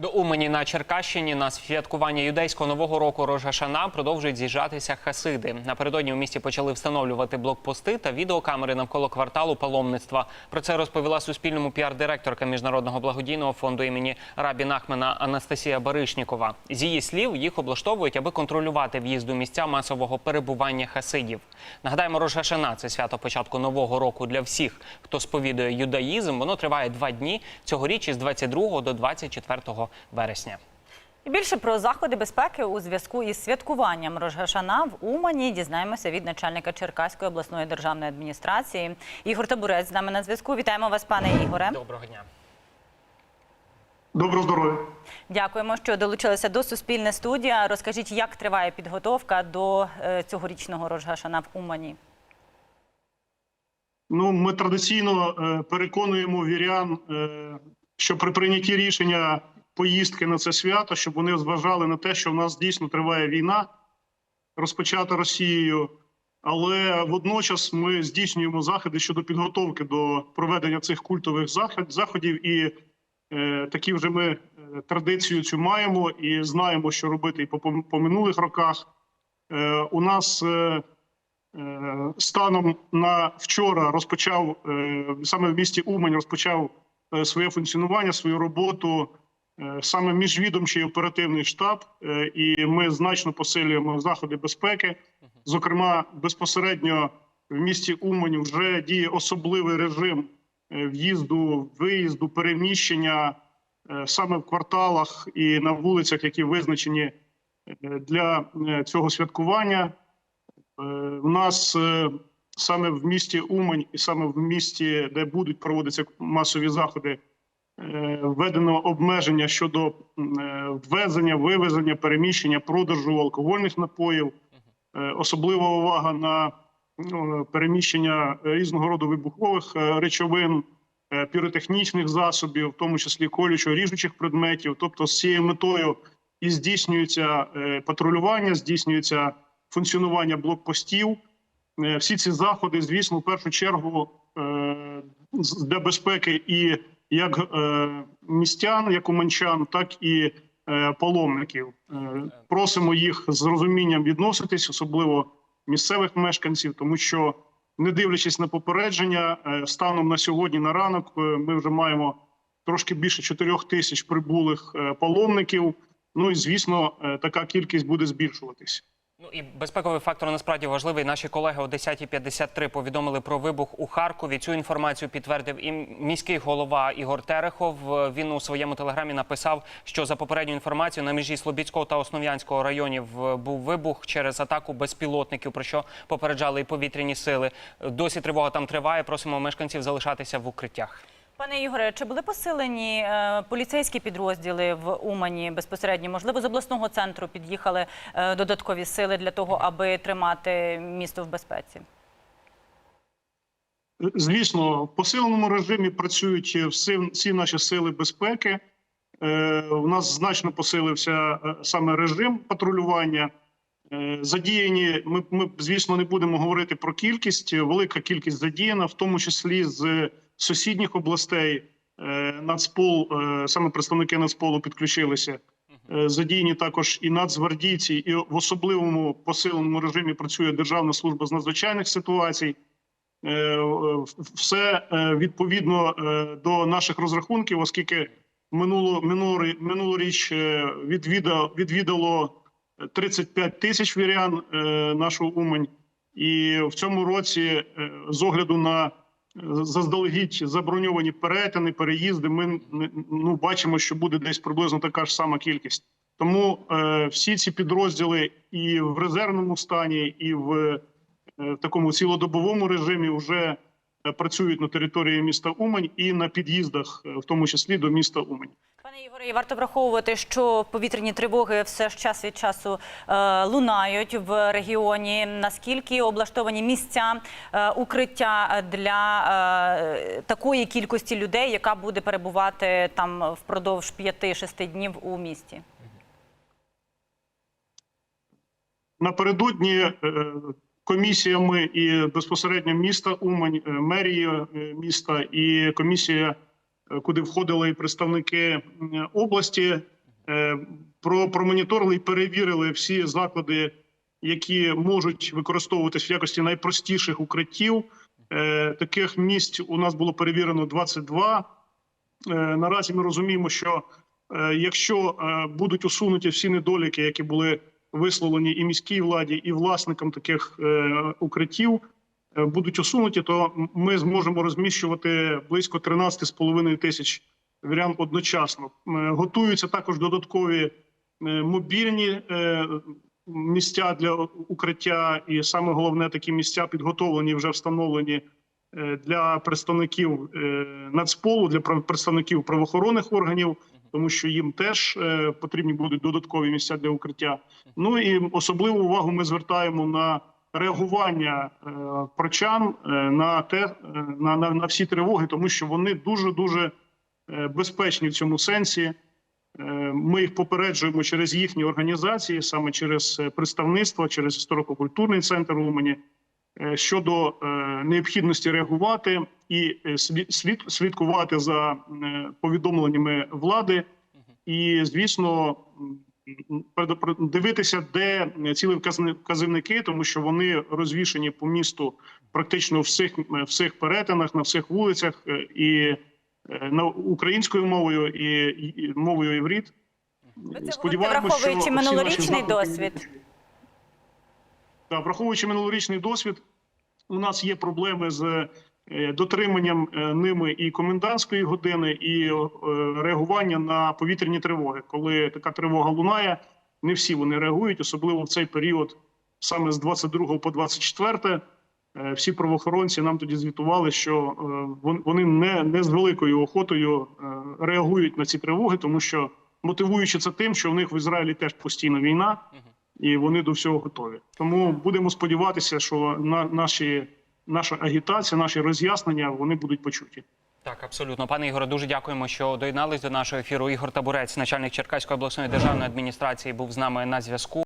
До Умані на Черкащині на святкування юдейського нового року Рожашана продовжують з'їжджатися хасиди. Напередодні у місті почали встановлювати блокпости та відеокамери навколо кварталу паломництва. Про це розповіла Суспільному піар-директорка міжнародного благодійного фонду імені Рабі Нахмена Анастасія Баришнікова. З її слів, їх облаштовують, аби контролювати в'їзд у місця масового перебування хасидів. Нагадаємо, Рожашана – це свято початку нового року для всіх, хто сповідує юдаїзм. Воно триває два дні цьогоріч із 22 до 24 вересня. І більше про заходи безпеки у зв'язку із святкуванням Рожгашана в Умані дізнаємося від начальника Черкаської обласної державної адміністрації. Ігор Табурець з нами на зв'язку. Вітаємо вас, пане Ігоре. Доброго дня. Доброго здоров'я. Дякуємо, що долучилися до Суспільне студія. Розкажіть, як триває підготовка до е, цьогорічного Рожгашана в Умані? Ну, ми традиційно е, переконуємо вірян, е, що при прийнятті рішення поїздки на це свято, щоб вони зважали на те, що в нас дійсно триває війна, розпочата Росією. Але водночас ми здійснюємо заходи щодо підготовки до проведення цих культових заходів, і е, такі вже ми е, традицію цю маємо і знаємо, що робити і по, по минулих роках. Е, у нас е, Е, станом на вчора розпочав е, саме в місті Умань розпочав е, своє функціонування, свою роботу саме міжвідомчий оперативний штаб, е, і ми значно посилюємо заходи безпеки. Зокрема, безпосередньо в місті Умань вже діє особливий режим е, в'їзду, виїзду, переміщення е, саме в кварталах і на вулицях, які визначені е, для е, цього святкування. Е, У нас е, саме в місті Умань і саме в місті, де будуть проводитися масові заходи, е, введено обмеження щодо е, ввезення, вивезення, переміщення, продажу алкогольних напоїв. Е, Особлива увага на ну, переміщення різного роду вибухових е, речовин, е, піротехнічних засобів, в тому числі колючо ріжучих предметів. Тобто, з цією метою і здійснюється е, патрулювання, здійснюється функціонування блокпостів. Е, Всі ці заходи, звісно, в першу чергу е, для безпеки і як е, містян, як уманчан, так і е, паломників. Е, Просимо їх з розумінням відноситись, особливо місцевих мешканців, тому що, не дивлячись на попередження, станом на сьогодні на ранок ми вже маємо трошки більше 4 тисяч прибулих паломників. Ну і звісно, така кількість буде збільшуватись. Ну і безпековий фактор насправді важливий. Наші колеги о 10.53 повідомили про вибух у Харкові. Цю інформацію підтвердив і міський голова Ігор Терехов. Він у своєму телеграмі написав, що за попередню інформацію на межі Слобідського та Основ'янського районів е, був вибух через атаку безпілотників, про що попереджали і повітряні сили. Досі тривога там триває. Просимо мешканців залишатися в укриттях. Пане Ігоре, чи були посилені е, поліцейські підрозділи в Умані безпосередньо? Можливо, з обласного центру під'їхали е, додаткові сили для того, аби тримати місто в безпеці? Звісно, в посиленому режимі працюють всі, всі наші сили безпеки. Е, у нас значно посилився саме режим патрулювання. Задіяні, ми, ми, звісно, не будемо говорити про кількість. Велика кількість задіяна, в тому числі з сусідніх областей. Е, Нацпол, е, саме представники Нацполу підключилися. Е, Задіяні також і нацгвардійці, і в особливому посиленому режимі працює Державна служба з надзвичайних ситуацій. Все відповідно до наших розрахунків, оскільки минуло минуло, минулоріч е, відвідало, відвідало 35 тисяч вірян нашу Умань, і в цьому році, з огляду на заздалегідь заброньовані перетини, переїзди, ми ну бачимо, що буде десь приблизно така ж сама кількість. Тому е, всі ці підрозділи і в резервному стані, і в е, в такому цілодобовому режимі вже працюють на території міста Умань і на під'їздах, е, в тому числі до міста Умань. Пане Ігоре, і варто враховувати, що повітряні тривоги все ж час від часу е, лунають в регіоні. Наскільки облаштовані місця е, укриття для е, такої кількості людей, яка буде перебувати там впродовж 5-6 днів у місті? Напередодні е, комісіями і безпосередньо міста Умань, е, мерія е, міста і комісія, е, куди входили і представники області, про, промоніторили і перевірили всі заклади, які можуть використовуватись в якості найпростіших укриттів. Таких місць у нас було перевірено 22. Е, Наразі ми розуміємо, що якщо будуть усунуті всі недоліки, які були висловлені і міській владі, і власникам таких е, укриттів, е, будуть усунуті, то ми зможемо розміщувати близько 13,5 тисяч вірян одночасно. Е, Готуються також додаткові мобільні місця для укриття, і саме головне такі місця підготовлені, вже встановлені для представників Нацполу, для представників правоохоронних органів, тому що їм теж е, потрібні будуть додаткові місця для укриття. Ну і особливу увагу ми звертаємо на реагування е, прочан е, на те на, на, на всі тривоги, тому що вони дуже дуже безпечні в цьому сенсі. Ми їх попереджуємо через їхні організації, саме через представництво, через історико-культурний центр Умані щодо необхідності реагувати і е, слід- слід слідкувати за е, повідомленнями влади, і звісно. Дивитися, де ці вказни- вказівники, тому що вони розвішені по місту практично в всіх, всіх перетинах, на всіх вулицях, е, і е, на українською мовою і, мовою. Ви це враховуючи що минулорічний досвід. Так, враховуючи минулорічний досвід, у нас є проблеми з е, дотриманням е, ними і комендантської години, і е, реагування на повітряні тривоги. Коли така тривога лунає, не всі вони реагують, особливо в цей період, саме з 22 по 24. Е, Всі правоохоронці нам тоді звітували, що е, вони не, не з великою охотою е, реагують на ці тривоги, тому що мотивуючи це тим, що в них в Ізраїлі теж постійно війна і вони до всього готові. Тому будемо сподіватися, що на наші наша агітація, наші роз'яснення вони будуть почуті. Так, абсолютно. Пане Ігоре, дуже дякуємо, що доєднались до нашого ефіру. Ігор Табурець, начальник Черкаської обласної державної адміністрації, був з нами на зв'язку.